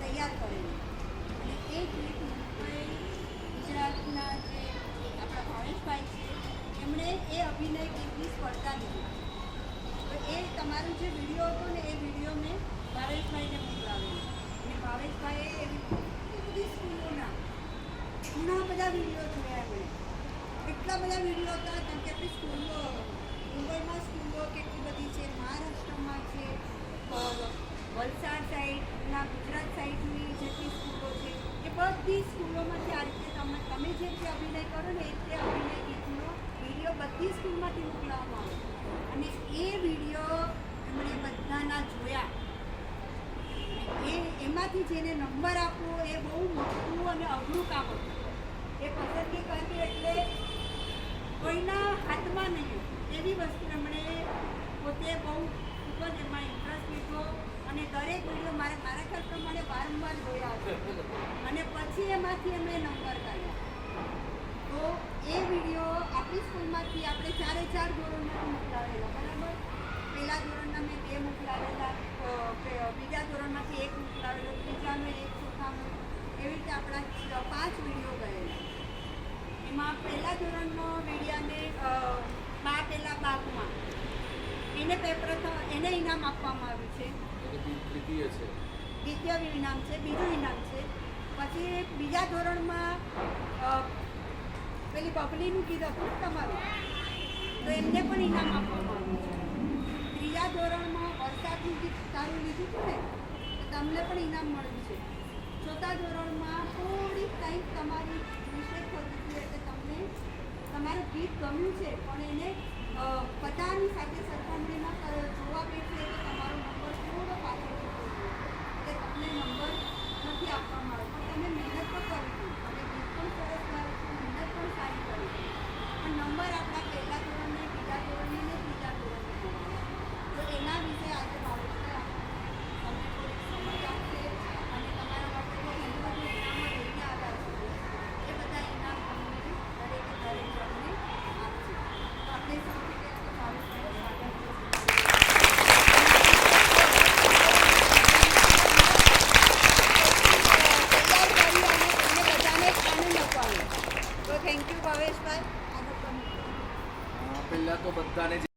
તૈયાર કરેલી. અને એ ક્લિપ મુંબઈ, ગુજરાતના જે આપણા ભાવેશભાઈ છે, એમણે એ અભિનય ક્લિપની સ્પર્ધા લીધી. તો એ તમારું જે વીડિયો હતો ને, એ વીડિયો મેં ભાવેશભાઈને મોકલાવેલો. અને ભાવેશભાઈએ એવી બધી સ્કૂલોના ઘણા બધા વીડિયો જોયા મેં એટલા બધા વીડિયો હતા કેમ કે આપણી સ્કૂલો, મુંબઈમાં સ્કૂલો કેટલી બધી છે, માર બધી સ્કૂલોમાંથી આ રીતે તમે તમે જે રીતે અભિનય કરો ને એ રીતે અભિનય ગીતનો વીડિયો બધી સ્કૂલમાંથી મોકલાવવામાં આવે અને એ વીડિયો એમણે બધાના જોયા. એ, એમાંથી જેને નંબર આપવો એ બહુ મોટું અને અઘરું કામ હતું. એ પસંદગી કરવી એટલે કોઈના હાથમાં નહીં એવી વસ્તુ એમણે પોતે બહુ ખૂબ જ એમાં ઇન્ટરેસ્ટ લીધો. અને દરેક વીડિયો મારે, મારા ખ્યાલ પ્રમાણે વારંવાર જોયા. એમાંથી એમણે નંબર કાઢ્યા. તો એ વીડિયો આપણી સ્કૂલમાંથી આપણે ચારે ચાર ધોરણમાંથી મોકલાવેલા બરાબર? પહેલા ધોરણના મેં બે મોકલાવેલા બીજા ધોરણમાંથી એક મોકલાવેલો ત્રીજાનો એક ચોથાનો. એવી રીતે આપણા પાંચ વીડિયો ગયેલા. એમાં પહેલા ધોરણનો મીડિયાને બા પહેલા બાપમાં. એને પેપર એને ઇનામ આપવામાં આવ્યું છે. દ્વિતીય છે. દ્વિતીય ઇનામ છે બીજું ઇનામ છે. પછી બીજા ધોરણમાં પેલી બબલીનું ગીત હતું તમારું? તો એમને પણ ઇનામ આપવામાં ત્રીજા ધોરણમાં વરસાદનું ગીત તારું લીધું હતું ને, તો તમને પણ ઇનામ મળ્યું છે. ચોથા ધોરણમાં થોડીક કંઈક તમારી મિસ્ટેક થતી હતી એટલે તમને, તમારું ગીત ગમ્યું છે, પણ એને બધાની સાથે સરખા અને ગીત પણ સરસ ગાઉં છું મહેનત પણ સારી કરું પણ નંબર આપણા પહેલાં જિલ્લા તો બધાને